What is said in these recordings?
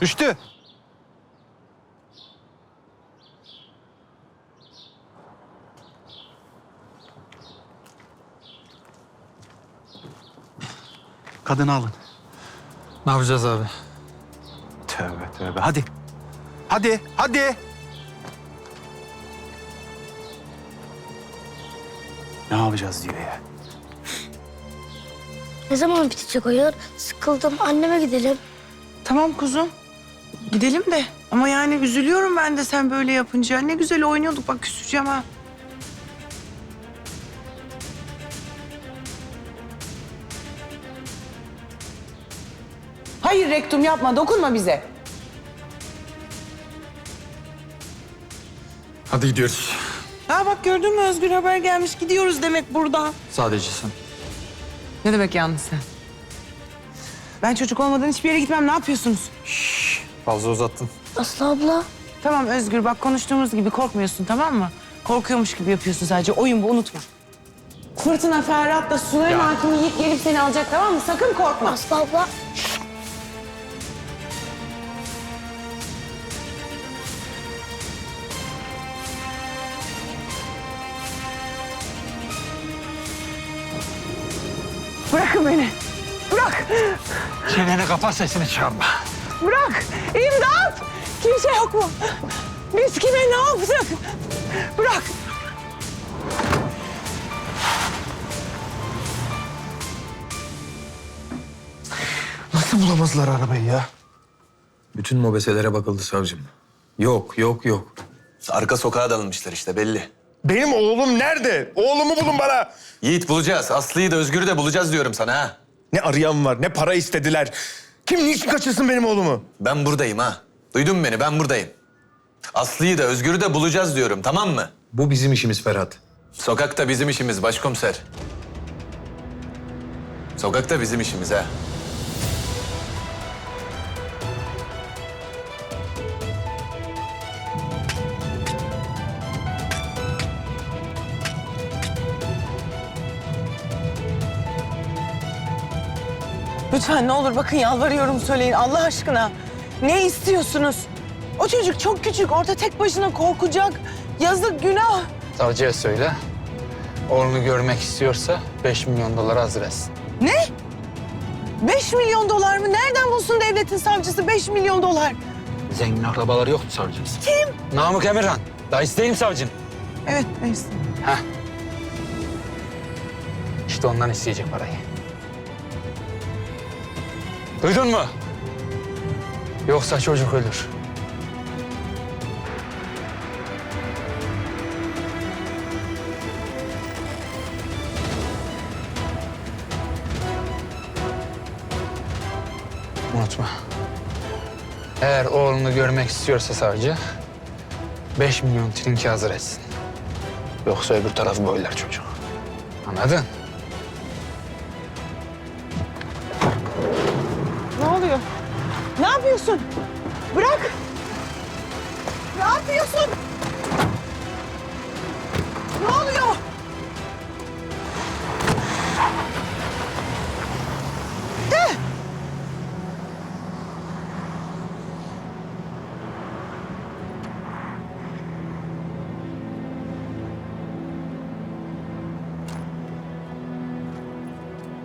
Düştü. Kadını alın. Ne yapacağız abi? Tövbe tövbe. Hadi. Hadi, hadi. Ne yapacağız diyor ya. Ne zaman bitecek oyun? Sıkıldım. Anneme gidelim. Tamam kuzum. Gidelim de. Ama yani üzülüyorum ben de sen böyle yapınca. Ne güzel oynuyorduk bak küseceğim ha. Hayır rektum yapma dokunma bize. Hadi gidiyoruz. Ha bak gördün mü Özgür haber gelmiş gidiyoruz demek burada. Sadece sen. Ne demek yalnız sen? Ben çocuk olmadan hiçbir yere gitmem ne yapıyorsunuz? Fazla uzattın. Aslı abla. Tamam Özgür bak konuştuğumuz gibi korkmuyorsun tamam mı? Korkuyormuş gibi yapıyorsun sadece oyun bu unutma. Fırtına Ferhat'la Süleyman Hakimi Yiğit gelip seni alacak tamam mı? Sakın korkma. Aslı abla. Bırakın beni. Bırak. Çeneni kapat sesini çıkarma. Bırak. İmdat. Kimse yok mu? Biz kime ne yaptık? Bırak. Nasıl bulamazlar arabayı ya? Bütün mobeselere bakıldı savcım. Yok, yok, yok. Arka sokağa dalınmışlar işte belli. Benim oğlum nerede? Oğlumu bulun bana. Yiğit bulacağız. Aslı'yı da Özgür'ü de bulacağız diyorum sana ha. Ne arayan var, ne para istediler. Kim niçin kaçırsın benim oğlumu? Ben buradayım ha. Duydun mu beni? Ben buradayım. Aslı'yı da Özgür'ü de bulacağız diyorum tamam mı? Bu bizim işimiz Ferhat. Sokakta bizim işimiz başkomiser. Sokakta bizim işimiz ha. Lütfen ne olur bakın yalvarıyorum söyleyin Allah aşkına. Ne istiyorsunuz? O çocuk çok küçük orada tek başına korkacak. Yazık günah. Savcıya söyle. Oğlunu görmek istiyorsa 5 milyon dolar hazır etsin. Ne? 5 milyon dolar mı? Nereden bulsun devletin savcısı 5 milyon dolar? Zengin akrabaları yok mu savcımız? Kim? Namık Emirhan. Dayısı değil mi savcın? Evet neyse. Heh. İşte ondan isteyecek parayı. Duydun mu? Yoksa çocuk ölür. Unutma. Eğer oğlunu görmek istiyorsa savcı, 5 milyon trinki hazır etsin. Yoksa öbür tarafı boylar çocuk. Anladın? Yapıyorsun? Bırak. Ne yapıyorsun? Ne oluyor? De.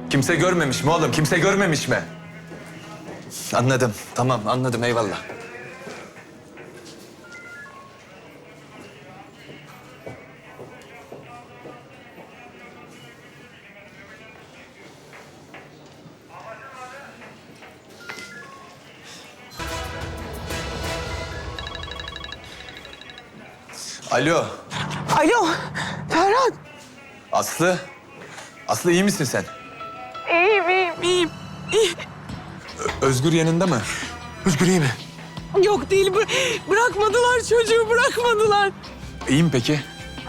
Kimse görmemiş mi oğlum? Kimse görmemiş mi? Anladım. Tamam anladım eyvallah. Alo Alo Ferhat. Aslı. Aslı iyi misin sen? İyiyim iyiyim iyiyim. Özgür yanında mı? Özgür iyi mi? Yok değil bı- bırakmadılar çocuğu bırakmadılar. İyiyim peki.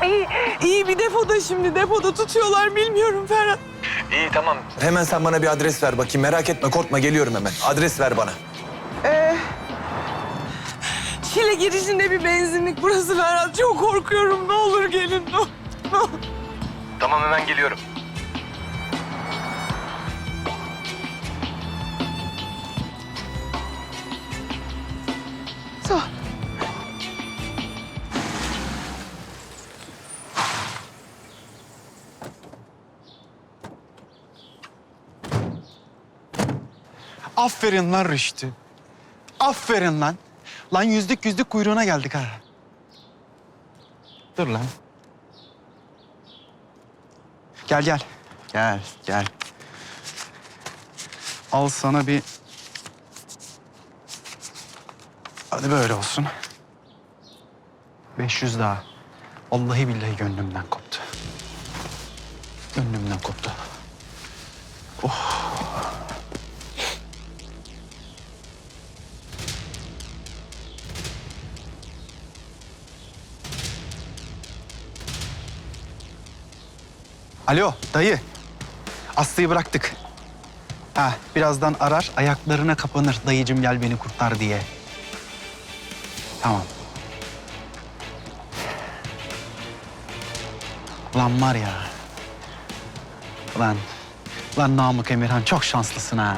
İyi, iyi bir depoda şimdi depoda tutuyorlar bilmiyorum Ferhat. İyi tamam. Hemen sen bana bir adres ver bakayım. Merak etme korkma geliyorum hemen. Adres ver bana. Şile girişinde bir benzinlik burası Ferhat. Çok korkuyorum ne olur gelin ne olur. Tamam hemen geliyorum. Aferin lan Rüştü. Aferin lan. Lan yüzlük yüzlük kuyruğuna geldik ha. Dur lan. Gel gel. Gel gel. Al sana bir... Hadi böyle olsun. 500 daha. Vallahi billahi gönlümden kopar. Gönlümden koptu. Alo dayı. Aslı'yı bıraktık. Ha, birazdan arar, ayaklarına kapanır. Dayıcım gel beni kurtar diye. Tamam. Lan var ya. Lan. Lan Namık Emirhan çok şanslısın ha.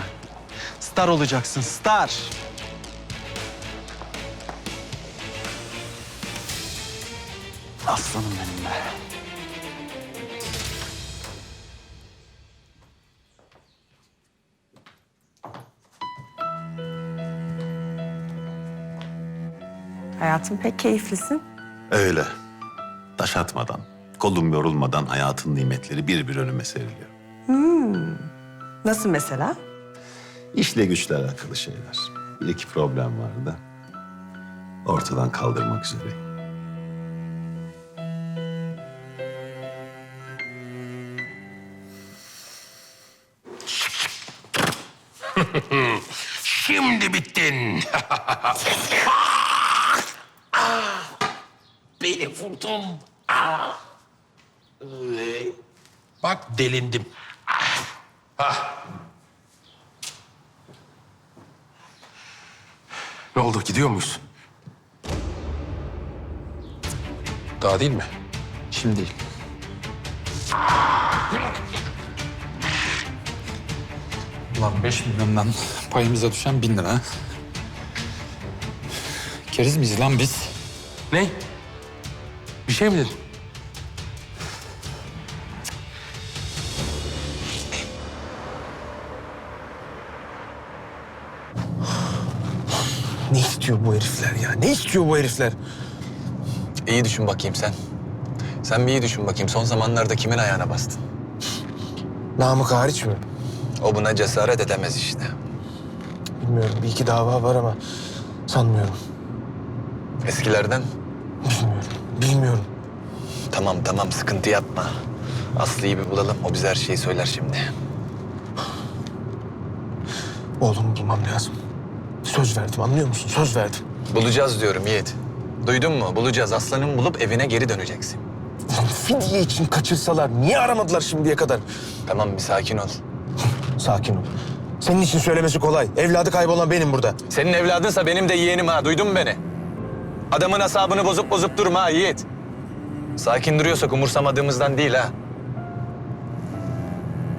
Star olacaksın, star. Aslanım benim be. Hayatım pek keyiflisin. Öyle. Taş atmadan, kolum yorulmadan hayatın nimetleri bir bir önüme seriliyor. Nasıl mesela? İşle güçle alakalı şeyler. Bir iki problem vardı. Ortadan kaldırmak üzereyim. Şimdi bittin. Beni vurdun. Bak delindim. Ne oldu gidiyor muyuz? Daha değil mi? Şimdi değil. Ulan 5 milyondan payımıza düşen bin lira. Keriz miyiz lan biz? Ne? Bir şey mi dedin? Ne istiyor bu herifler ya? Ne istiyor bu herifler? İyi düşün bakayım sen. Sen bir iyi düşün bakayım. Son zamanlarda kimin ayağına bastın? Namık hariç mi? O buna cesaret edemez işte. Bilmiyorum. Bir iki dava var ama sanmıyorum. Eskilerden Bilmiyorum. Bilmiyorum. tamam tamam sıkıntı yapma. Aslı'yı bir bulalım. O bize her şeyi söyler şimdi. Oğlumu bulmam lazım. Söz verdim anlıyor musun? Söz verdim. Bulacağız diyorum Yiğit. Duydun mu? Bulacağız. Aslan'ımı bulup evine geri döneceksin. Lan fidye için kaçırsalar niye aramadılar şimdiye kadar? Tamam bir sakin ol. Sakin ol. Senin için söylemesi kolay. Evladı kaybolan benim burada. Senin evladınsa benim de yeğenim ha. Duydun mu beni? Adamın asabını bozup bozup durma ha Yiğit. Sakin duruyorsak umursamadığımızdan değil ha.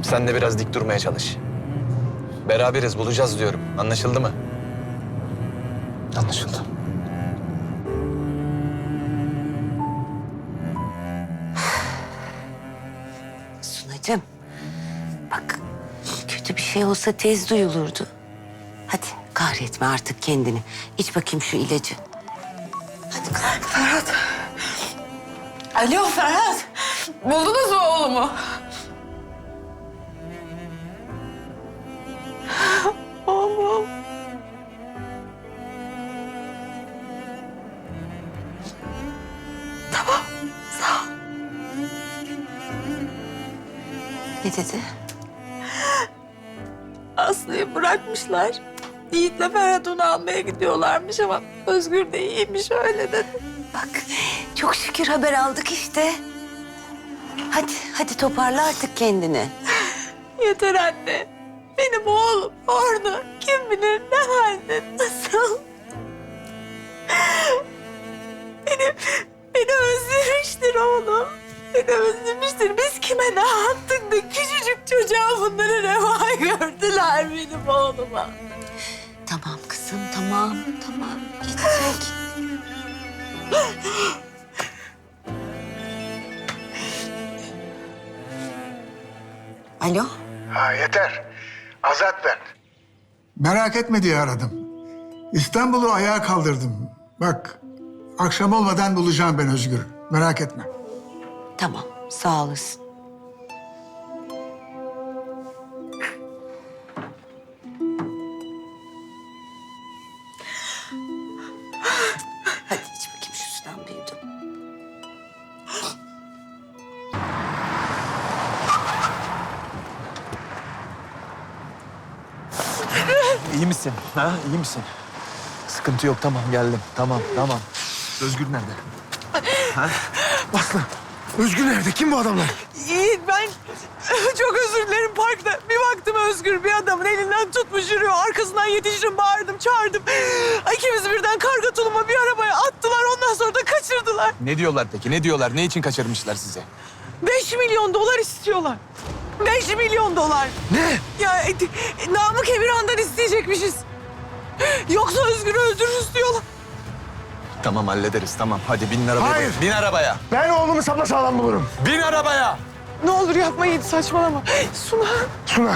Sen de biraz dik durmaya çalış. Beraberiz bulacağız diyorum. Anlaşıldı mı? Anlaşıldı. Sunacığım, bak kötü bir şey olsa tez duyulurdu. Hadi kahretme artık kendini. İç bakayım şu ilacı. Hadi kalk. Ferhat. Alo Ferhat. Buldunuz mu oğlumu? Ne dedi? Aslı'yı bırakmışlar. Yiğit'le Ferhat onu almaya gidiyorlarmış ama Özgür de iyiymiş öyle dedi. Bak çok şükür haber aldık işte. Hadi, hadi toparla artık kendini. Yeter anne. Benim oğlum orada kim bilir ne halde nasıl. Beni, beni özlemiştir oğlum. Özlemiştir. Biz kime ne yaptık da küçücük çocuğa bunları reva gördüler benim oğluma. Tamam kızım, tamam, tamam. Geçecek. Alo, Ha yeter. Azat ben. Merak etme diye aradım. İstanbul'u ayağa kaldırdım. Bak, akşam olmadan bulacağım ben Özgür. Merak etme. Tamam, sağ olasın. Hadi iç bakayım şu sudan bir yudum. İyi misin? Ha? İyi misin? Sıkıntı yok tamam geldim. Tamam tamam. Özgür nerede? Özgür nerede? Kim bu adamlar? Yiğit ben çok özür dilerim parkta. Bir baktım Özgür bir adamın elinden tutmuş yürüyor. Arkasından yetiştim bağırdım çağırdım. İkimizi birden karga tuluma bir arabaya attılar. Ondan sonra da kaçırdılar. Ne diyorlar peki? Ne diyorlar? Ne için kaçırmışlar sizi? Beş milyon dolar istiyorlar. Beş milyon dolar. Ne? Ya e, Namık Emirhan'dan isteyecekmişiz. Yoksa Özgür'ü öldürürüz diyorlar. Tamam hallederiz tamam. Hadi binin arabaya. Hayır. Bin arabaya. Ben oğlumu sapasağlam bulurum. Bin arabaya. Ne olur yapma Yiğit saçmalama. Suna. Suna,